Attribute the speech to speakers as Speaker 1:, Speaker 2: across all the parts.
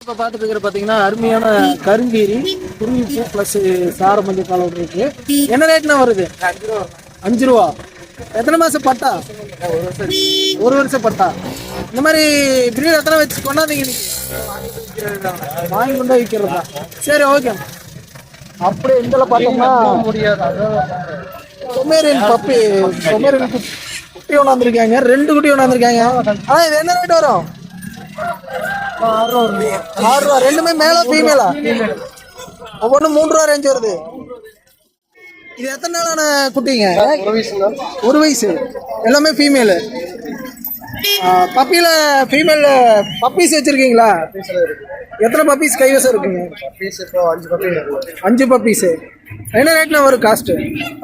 Speaker 1: இப்போ பார்த்துட்டு இருக்கிற பார்த்தீங்கன்னா அருமையான கருங்கீரி குருவி பூ ப்ளஸ் சார மஞ்சள் காலம் இருக்கு. என்ன ரேட்னா வருது? அஞ்சு ரூபா. எத்தனை மாசம் பட்டா? ஒரு வருஷம் பட்டா. இந்த மாதிரி பிரீட் எத்தனை வச்சு கொண்டாந்தீங்க நீங்க? வாங்கி கொண்டு விற்கிறதா சரி ஓகே அப்படியே இந்த பார்த்தோம்னா பொமேரியன் பப்பி பொமேரியன் குட்டி கொண்டாந்துருக்காங்க ரெண்டு குட்டி கொண்டாந்துருக்காங்க ஆ இது என்ன ரேட் வரும்? ஆறு ரூபா ரெண்டுமே மேல ஃபீமேலா ஒவ்வொன்றும் மூணு ரூபா ரேஞ்ச் வருது. இது எத்தனை நாளான குட்டிங்க? ஒரு வயசு எல்லாமே ஃபீமேலு பப்பியில் ஃபீமேல் பப்பீஸ் வச்சிருக்கீங்களா? எத்தனை பப்பீஸ் கைவசம் இருக்குங்க?
Speaker 2: பீஸ் இப்போ அஞ்சு பப்பி இருக்கு.
Speaker 1: அஞ்சு பப்பீஸு என்ன ரேட்னா வரும் காஸ்ட்டு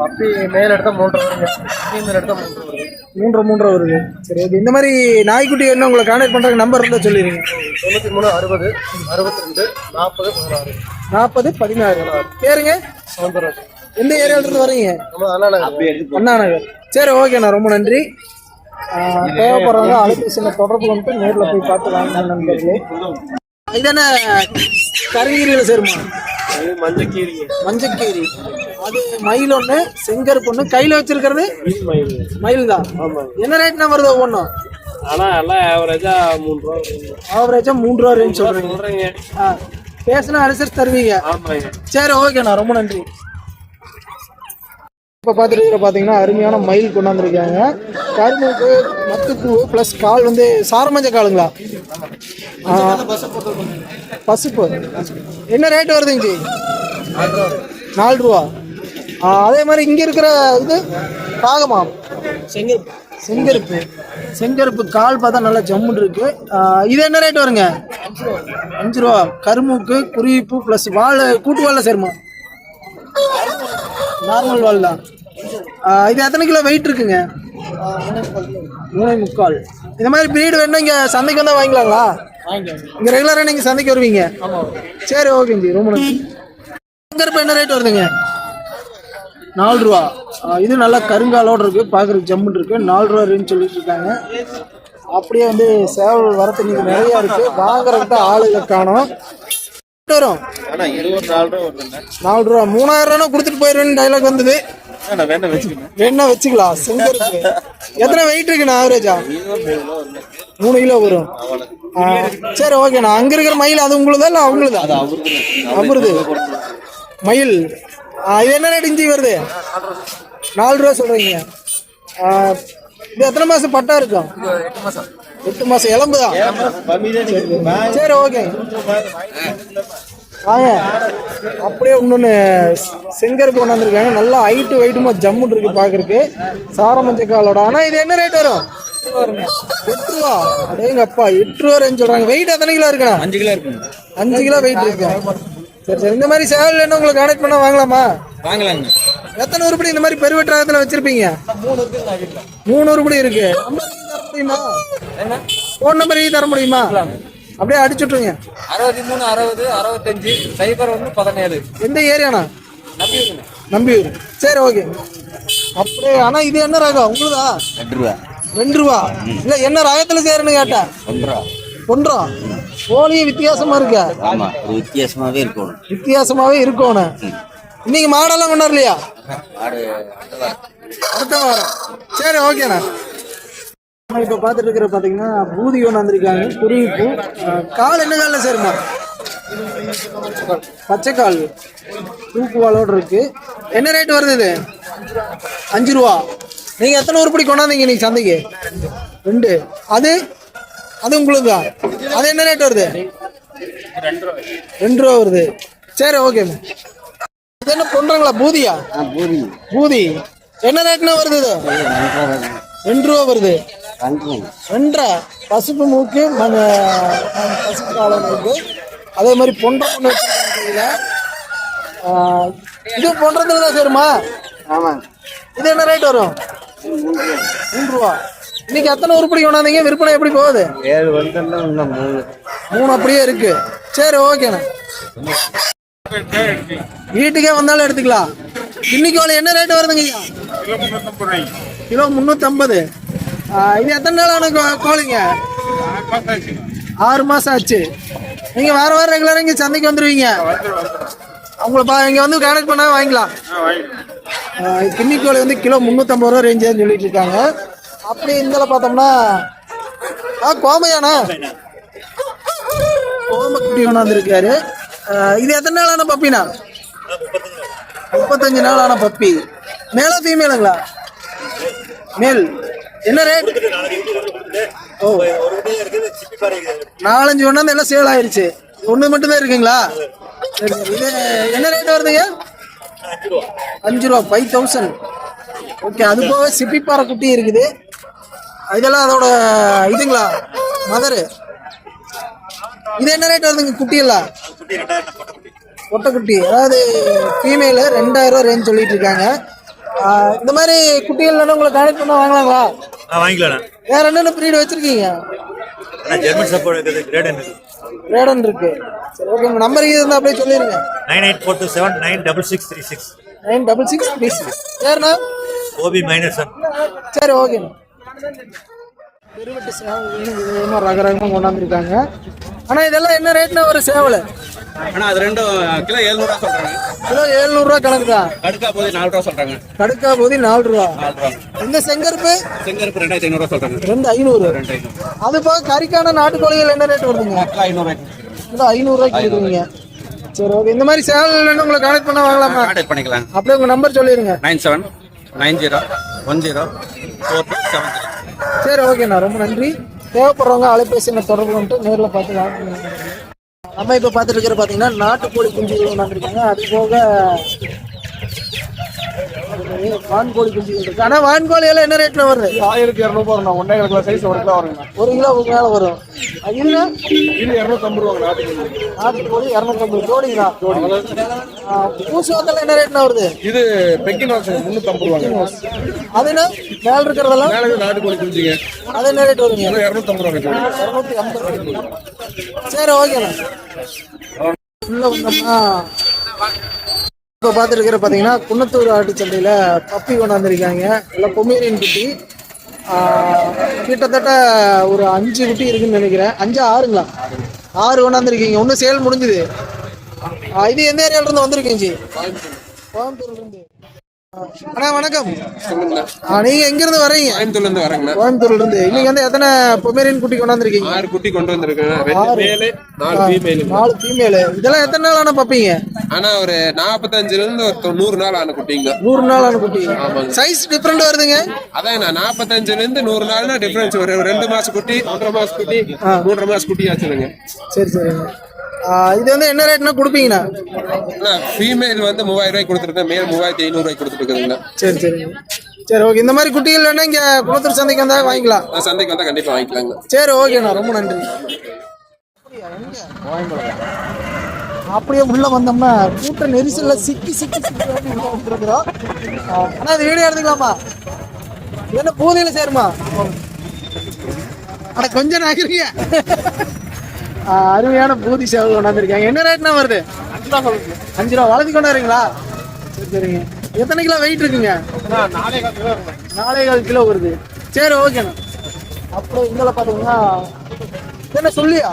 Speaker 2: பப்பி மேல் எடுத்தா மூன்று வருங்க. ஃபீமேல் எடுத்தா மூன்று வருங்க.
Speaker 1: மூன்றரை மூன்றரை வருது. சரி ஓகே இந்த மாதிரி நாய்க்குட்டி என்ன உங்களை கான்டாக்ட் பண்ணுறதுக்கு நம்பர் இருந்தால் சொல்லிடுங்க.
Speaker 2: தொண்ணூற்றி மூணு அறுபது அறுபத்தி ரெண்டு நாற்பது பதினாறு.
Speaker 1: நாற்பது பதினாறு. பேருங்க?
Speaker 2: சவுந்தரராஜ்
Speaker 1: எந்த ஏரியால இருந்து வரீங்க?
Speaker 2: அண்ணா நகர்.
Speaker 1: சரி ஓகேண்ணா ரொம்ப நன்றி. தேவைப்படுறவங்க அலைபேசியில் தொடர்பு கொண்டு நேரில் போய் பார்த்து வாங்க நண்பர்களே. இதானே கருங்கீரியில் சேருமா?
Speaker 2: மஞ்சள் கீரிங்க
Speaker 1: மஞ்சக்கீரி. அது மயில் ஒன்று செங்கருப்பு ஒன்று கையில் வச்சிருக்கிறது
Speaker 2: மயில்.
Speaker 1: மயில் தான் என்ன ரேட்னா வருது ஒவ்வொன்றும்
Speaker 2: ஆனால் எல்லாம் ஆவரேஜா மூணு ரூபா.
Speaker 1: ஆவரேஜாக மூன்று ரூபா ரேஞ்ச் சொல்கிறீங்க பேசினா அனுசரிச்சு தருவீங்க. சரி ஓகேண்ணா. ரொம்ப நன்றி. இப்போ பார்த்துருக்கிற பார்த்தீங்கன்னா அருமையான மயில் கொண்டாந்துருக்காங்க. கரும்புக்கு மத்துப்பூ ப்ளஸ் கால் வந்து சாரமஞ்ச காலுங்களா? பசுப்பு. என்ன ரேட் வருதுங்க ஜி நாலு ரூபா. அதே மாதிரி இங்கே இருக்கிற இது காகமா செங்கருப்பு. செங்கருப்பு செங்கருப்பு கால் பார்த்தா நல்லா ஜம்முன்னு இருக்கு. இது என்ன ரேட் வருங்க? அஞ்சு ரூபா. கரும்புக்கு குருவிப்பூ ப்ளஸ் வாழை கூட்டு வாழை சேருமா? நார்மல் வால் தான். இது எத்தனை கிலோ வெயிட் இருக்குங்க? மூணு முக்கால் இந்த மாதிரி பிரீடு வேணும் இங்கே சந்தைக்கு வந்தால் வாங்கிக்கலாங்களா? இங்கே ரெகுலராக நீங்கள் சந்தைக்கு வருவீங்க. சரி ஓகேங்க ஜி. ரொம்ப நன்றி. கருப்பு என்ன ரேட் வருதுங்க? நாலு ரூபா. இது நல்லா கருங்காலோடு இருக்குது பார்க்குறதுக்கு ஜம்முன்னு இருக்குது நாலு ரூபா ரேஞ்ச் சொல்லிட்டு இருக்காங்க. அப்படியே வந்து சேவல் வரத்து இன்னைக்கு நிறையா இருக்குது வாங்குறதுக்கு தான் ஆளுங்க காணும். வரும்.
Speaker 2: நாலு ரூபா
Speaker 1: மூணாயிரம் ரூபா கொடுத்துட்டு போயிடுவேன்னு டைலாக் வந்தது. வேணா வச்சுக்கலாம் செங்கருக்கு எத்தனை வெயிட் இருக்குண்ணா ஆவரேஜா மூணு கிலோ வரும். சரி ஓகேண்ணா அங்க இருக்கிற மயில் அது உங்களுதா இல்லை அவங்களுதா? அவருது. மயில். இது என்ன ரேட் இஞ்சி வருது? நாலு ரூபா. சொல்றீங்க. இது எத்தனை மாசம் பட்டா இருக்கும் எட்டு மாசம். எலும்பு தான் சரி ஓகே. வாங்க. அப்படியே இன்னொன்று செங்கருக்கு கொண்டாந்துருக்காங்க நல்லா ஹைட்டு வெயிட்டுமா ஜம்முன்னு இருக்கு பார்க்கறதுக்கு சாரமஞ்ச காலோட ஆனால் இது என்ன ரேட் வரும்? எட்டு ரூபா. அடேங்க அப்பா எட்டு ரூபா ரேஞ்ச் சொல்றாங்க. வெயிட் எத்தனை கிலோ இருக்குண்ணா?
Speaker 2: அஞ்சு கிலோ இருக்குங்க
Speaker 1: அஞ்சு கிலோ வெயிட் இருக்கு. சரி சரி. இந்த மாதிரி சேவல் என்ன உங்களுக்கு கனெக்ட் பண்ண வாங்கலாமா?
Speaker 2: வாங்கலாங்க.
Speaker 1: எத்தனை உருப்படி இந்த மாதிரி பெருவெட்டாரத்தில் வச்சிருப்பீங்க? மூணு உருப்படி இருக்கு. ஃபோன் நம்பர் தர முடியுமா? அப்படியே அடிச்சு விட்டுருங்க.
Speaker 2: அறுபத்தி மூணு அறுபது அறுபத்தஞ்சு சைபர் ஒன்று பதினேழு.
Speaker 1: எந்த ஏரியாண்ணா? நம்பியூர். சரி ஓகே. அப்படியே ஆனா இது என்ன ரகம்? உங்களுதா?
Speaker 3: ரெண்டு ரூபா.
Speaker 1: ரெண்டு ரூபா இல்ல என்ன ரகத்துல சேருன்னு கேட்டேன்.
Speaker 3: ஒன்று.
Speaker 1: ஒன்றா? கோழியே வித்தியாசமா இருக்க?
Speaker 3: ஆமா ஒரு வித்தியாசமாவே இருக்கணும்.
Speaker 1: வித்தியாசமாவே இருக்கணும். இன்னைக்கு மாடெல்லாம் கொண்டாடலையா?
Speaker 3: ஆடு
Speaker 1: அடுத்த வாரம். சரி ஓகேண்ணா நம்ம இப்போ பார்த்துட்டு இருக்கிற பார்த்தீங்கன்னா பூதி ஒன்று வந்திருக்காங்க. குருவிப்பூ கால் என்ன காலில் சேருமா பச்சைக்கால் தூக்குவாலோடு இருக்கு. என்ன ரேட் வருது இது? அஞ்சு ரூபா. நீங்கள் எத்தனை உருப்படி கொண்டாந்தீங்க இன்னைக்கு சந்தைக்கு? ரெண்டு. அது? அது உங்களுக்கு? அது என்ன ரேட் வருது? ரெண்டு ரூபா. வருது. சரி ஓகே இது என்ன பண்ணுறாங்களா பூதியா?
Speaker 3: பூரி
Speaker 1: பூதி. என்ன ரேட்னா வருது இது? ரெண்டு ரூபா வருது. ரெண்டரை. பசுப்பு மூக்கு பசுப்பு காலம் இருக்கு அதே மாதிரி பொன்றை ஒன்று வச்சிருக்காங்க இது பொன்றதுல தான் சேருமா?
Speaker 3: ஆமாங்க
Speaker 1: இது என்ன ரேட் வரும்? மூணு ரூபா. இன்னைக்கு எத்தனை உருப்படி கொண்டாந்தீங்க? விற்பனை எப்படி போகுது?
Speaker 3: ஏழு இன்னும் மூணு.
Speaker 1: மூணு அப்படியே இருக்கு. சரி ஓகேண்ணா. வீட்டுக்கே வந்தாலும் எடுத்துக்கலாம். இன்னைக்கு கோழி என்ன ரேட் வருதுங்க ஐயா? கிலோ முந்நூற்றம்பது இது எத்தனை நாள் ஆன கோ- கோழிங்க? ஆறு மாதம் ஆச்சு. நீங்கள் வார வாரம் ரெகுலராக இங்கே சந்தைக்கு வந்துடுவீங்க அவங்கள பா இங்கே வந்து கனெக்ட் பண்ணால் வாங்கிக்கலாம். கிண்ணி கோழி வந்து கிலோ முந்நூற்றம்பது ரூபா ரேஞ்சுன்னு சொல்லிட்டு இருக்காங்க. அப்படி இதில் பார்த்தோம்னா ஆ கோமையாண்ணா. கோமக்குட்டி கொண்டாந்துருக்காரு இது எத்தனை நாளான பப்பினா முப்பத்தஞ்சு நாளான பப்பி மேலா ஃபீமேலுங்களா மேல் என்ன ரேட் ஓ. நாலஞ்சு ஒன்றாந்து எல்லாம் சேல் ஆயிடுச்சு ஒன்று மட்டும்தான் இருக்குங்களா? சரி சரி. இது என்ன ரேட் வருதுங்க? அஞ்சு ரூபா. ஃபைவ் தௌசண்ட் ஓகே அது போக சிப்பிப்பாறை குட்டி இருக்குது. இதெல்லாம் அதோட இதுங்களா? மதரு. இது என்ன ரேட் வருதுங்க குட்டியெல்லாம் பொட்டைக்குட்டி அதாவது ஃபீமேலு ரெண்டாயிரம் ரூபா ரேஞ்ச் சொல்லிட்டு இருக்காங்க. இந்த மாதிரி குட்டிகள் உங்களை கனெக்ட் பண்ண வாங்கலாங்களா?
Speaker 4: வாங்கிக்கலாம்
Speaker 1: வேற என்னென்ன ப்ரீடு வச்சிருக்கீங்க?
Speaker 4: ஆனால் ஜெர்மன் சப்போர்ட் இருக்குது கிரேடன்
Speaker 1: இருக்கு. சரி ஓகே உங்க நம்பர் இருந்தால் அப்படியே சொல்லிடுங்க
Speaker 4: nine eight four two seven nine double six three six
Speaker 1: nine double six three six சரிண்ணா
Speaker 4: ஓபி சன்
Speaker 1: சரி ஓகேண்ணா பெருவெட்டு சேவல் விதமாக ரகரகமாக கொண்டாந்துருக்காங்க. ஆனால் இதெல்லாம் என்ன ரேட்னா ஒரு சேவல்?
Speaker 5: ஆனா அது ரெண்டும் கிலோ எழுநூறுவா சொல்றாங்க.
Speaker 1: கிலோ எழுநூறுவா கணக்கு தான்
Speaker 5: கடுக்கா போது நாலு ரூபா சொல்றாங்க.
Speaker 1: கடுக்கா போதி நாலு ரூபா இந்த செங்கருப்பு?
Speaker 5: செங்கருப்பு ரெண்டாயிரத்தி ஐநூறுவா சொல்றாங்க.
Speaker 1: ரெண்டு ஐநூறு.
Speaker 5: ரெண்டு ஐநூறு.
Speaker 1: அது போக கறிக்கான நாட்டுக்கோழிகள் என்ன ரேட் வருதுங்க?
Speaker 5: கிலோ ஐநூறு.
Speaker 1: கிலோ ஐநூறுரூவாய்க்கு கொடுக்குறீங்க சரி ஓகே இந்த மாதிரி சேவல் வேணும் உங்களை கனெக்ட் பண்ண வாங்கலாமா?
Speaker 5: கான்டாக்ட் பண்ணிக்கலாம்.
Speaker 1: அப்படியே உங்கள் நம்பர் சொல்லிடுங்க
Speaker 5: nine seven nine zero one zero four two seven zero.
Speaker 1: சரி ஓகேண்ணா. ரொம்ப நன்றி. தேவைப்படுறவங்க அலைபேசி எண்ணை தொடர்பு வந்துட்டு நேரில் பார்த்து வாங்க நம்ம இப்போ பார்த்துட்டு இருக்கிற பார்த்தீங்கன்னா நாட்டுக்கோழி குஞ்சுகள் வந்துருக்காங்க அது போக வான்கோழி குஞ்சுகள் இருக்கு. ஆனால் வான்கோழி எல்லாம் என்ன ரேட்டில் வருது?
Speaker 2: ஆயிரத்தி இரநூறுபா வரும் ஒன்றே கிலோ சைஸ் ஒரு கிலோ வருங்க
Speaker 1: ஒரு கிலோ மேலே வரும். இல்ல?
Speaker 2: இது இரநூத்தம்பது ரூபாங்க நாட்டுக்கு
Speaker 1: நாட்டுக்கோழி இரநூத்தம்பது. ஜோடிங்களா பூசி வத்தல் என்ன ரேட்னா வருது?
Speaker 2: இது பெக்கின் வாசல் முந்நூற்றம்பது ரூபாங்க.
Speaker 1: அது என்ன? மேல இருக்கிறதெல்லாம்?
Speaker 2: மேலே நாட்டுக்கோழி குஞ்சுங்க.
Speaker 1: அது என்ன ரேட் வருங்க
Speaker 2: இரநூத்தம்பது ரூபாங்க ஜோடி.
Speaker 1: இரநூத்தி ஐம்பது சரி ஓகேண்ணா உள்ள வந்தோம்னா இப்போ பார்த்துருக்கிற பார்த்தீங்கன்னா குன்னத்தூர் ஆட்டு சந்தையில் பப்பி கொண்டாந்துருக்காங்க. எல்லாம் பொமேரியன் குட்டி. கிட்டத்தட்ட ஒரு அஞ்சு குட்டி இருக்குன்னு நினைக்கிறேன். அஞ்சு ஆறுங்களா? ஆறு கொண்டாந்துருக்கீங்க. ஒன்றும் சேல் முடிஞ்சுது. இது எந்த ஏரியாவிலேருந்து வந்திருக்கீங்க ஜி? கோயம்புத்தூர்லேருந்து அண்ணா வணக்கம். நீங்க எங்க இருந்து வர்றீங்க?
Speaker 2: கோயம்புத்தூர்ல இருந்து வரேங்கண்ணா
Speaker 1: கோயம்புத்தூர்ல இருந்து இன்னைக்கு வந்து எத்தனை பொமேரியன் குட்டி கொண்டாந்துருக்கீங்க?
Speaker 2: ஆறு குட்டி கொண்டு வந்திருக்கேன் ரெண்டு மேலு நாலு ஃபீமேலு
Speaker 1: நாலு ஃபீமேலு இதெல்லாம் எத்தனை நாள் ஆன பப்பீங்க?
Speaker 2: ஆனா ஒரு நாற்பத்தஞ்சுல இருந்து ஒரு தொண்ணூறு நாள் ஆன குட்டிங்க.
Speaker 1: நூறு நாள் ஆன குட்டி. சைஸ் டிஃப்ரெண்ட் வருதுங்க?
Speaker 2: அதான் நான் நாற்பத்தஞ்சுல இருந்து நூறு நாள்னா டிஃபரன்ஸ் ஒரு ரெண்டு மாச குட்டி ஒன்றரை மாச குட்டி மூன்றரை மாச குட்டி ஆச்சுங்க
Speaker 1: சரி சரிங்க. இது வந்து என்ன ரேட்னா கொடுப்பீங்கண்ணா?
Speaker 2: ஃபீமேல் வந்து மூவாயிரம் ரூபாய்க்கு கொடுத்துருக்கேன் மேல் மூவாயிரத்தி ஐநூறு ரூபாய்க்கு கொடுத்துருக்குதுங்க
Speaker 1: சரி சரிங்க சரி ஓகே இந்த மாதிரி குட்டிகள் வேணா இங்க குளத்தூர் சந்தைக்கு வந்தா வாங்கிக்கலாம்.
Speaker 2: சந்தைக்கு வந்தா கண்டிப்பா வாங்கிக்கலாங்க.
Speaker 1: சரி ஓகேண்ணா ரொம்ப நன்றி. அப்படியே உள்ள வந்தோம்னா கூட்ட நெரிசல்ல சிக்கி சிக்கி சிக்கி வந்துருக்குறோம். ஆனா அது வீடியோ எடுத்துக்கலாமா? என்ன பூதையில சேருமா? அட கொஞ்சம் நகருங்க. ஆ, அருமையான பூதி சேவை கொண்டாந்துருக்காங்க. என்ன ரேட்னா வருது? அஞ்சு ரூபா வளர்த்தி கொண்டாருங்களா சரி சரிங்க. எத்தனை கிலோ வெயிட் இருக்குங்க நாலே கால் கிலோ வருது. சரி ஓகேண்ணா அப்புறம் இதில் பார்த்தீங்கன்னா என்ன சொல்லியா?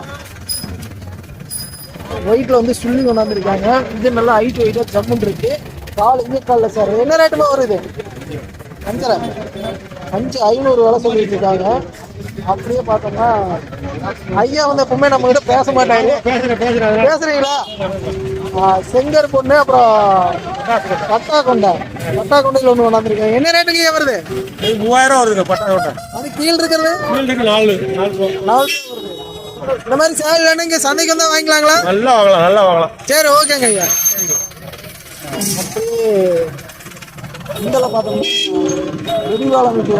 Speaker 1: ஒயிட்ல வந்து சுள்ளி கொண்டாந்துருக்காங்க. இது நல்லா ஹைட் வெயிட்டா ஜம்முன் இருக்கு. கால் இங்க காலில் சார். என்ன ரேட்டுமா வருது? அஞ்சரை. அஞ்சு ஐநூறு வேலை சொல்லிட்டு இருக்காங்க. அப்படியே பார்த்தோம்னா ஐயா வந்து எப்பவுமே நம்ம கிட்ட பேச மாட்டாரு. பேசுறீங்களா? செங்கர் பொண்ணு அப்புறம் பட்டா கொண்டா பட்டா கொண்டையில் ஒன்று கொண்டாந்துருக்காங்க என்ன ரேட்டுக்கு ஐயா வருது?
Speaker 4: மூவாயிரம் வருதுங்க பட்டா
Speaker 1: அது கீழ் இருக்கிறது?
Speaker 4: நாலு. நாலு
Speaker 1: இந்த மாதிரி சேவல் வேணும் இங்கே சந்தைக்கு வந்தால் வாங்கிக்கலாங்களா?
Speaker 4: நல்லா வாங்கலாம் நல்லா வாங்கலாம்.
Speaker 1: சரி ஓகேங்க ஐயா. அப்படியே இதில் பார்த்தோம்னா வெடிவாளம் வந்து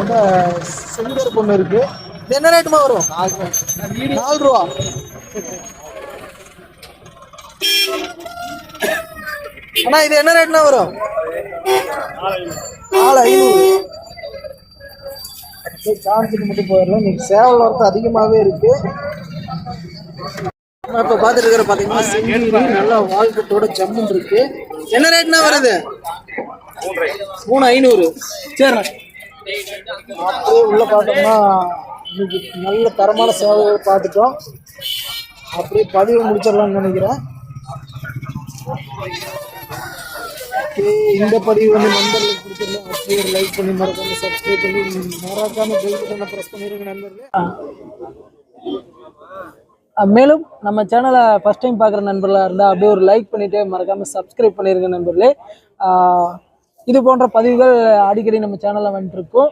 Speaker 1: செங்கர் பொண்ணு இருக்கு. இது என்ன ரேட்டுமா வரும்? நாலு ரூபா. அண்ணா இது என்ன ரேட்னா வரும்? நாலு ஐநூறு. சான்ஸுக்கு மட்டும் போயிடலாம். இன்னைக்கு சேவல் வரத்து அதிகமாகவே இருக்கு. இப்போ பார்த்துட்டு இருக்கிற பார்த்தீங்கன்னா செங்கீரி நல்லா வாழ்க்கத்தோட ஜம்முன் இருக்கு. என்ன ரேட்னா வருது? மூணு ஐநூறு. சரிண்ணா அப்படியே உள்ள பார்த்தோம்னா இன்னைக்கு நல்ல தரமான சேவைகள் பார்த்துட்டோம். அப்படியே பதிவு முடிச்சிடலாம்னு நினைக்கிறேன். இந்த பதிவு வந்து நண்பர்களுக்கு பிடிச்சிருந்தா அப்படியே லைக் பண்ணி மறக்காம சப்ஸ்கிரைப் பண்ணி மறக்காம பெல் பட்டனை ப்ரெஸ் பண்ணிருங்க நண்பர்களே. மேலும் நம்ம சேனலை ஃபஸ்ட் டைம் பார்க்குற நண்பர்களாக இருந்தால் அப்படியே ஒரு லைக் பண்ணிவிட்டு மறக்காமல் சப்ஸ்கிரைப் பண்ணியிருங்க நண்பர்களே. இது போன்ற பதிவுகள் அடிக்கடி நம்ம சேனலில் வந்துட்டுருக்கோம்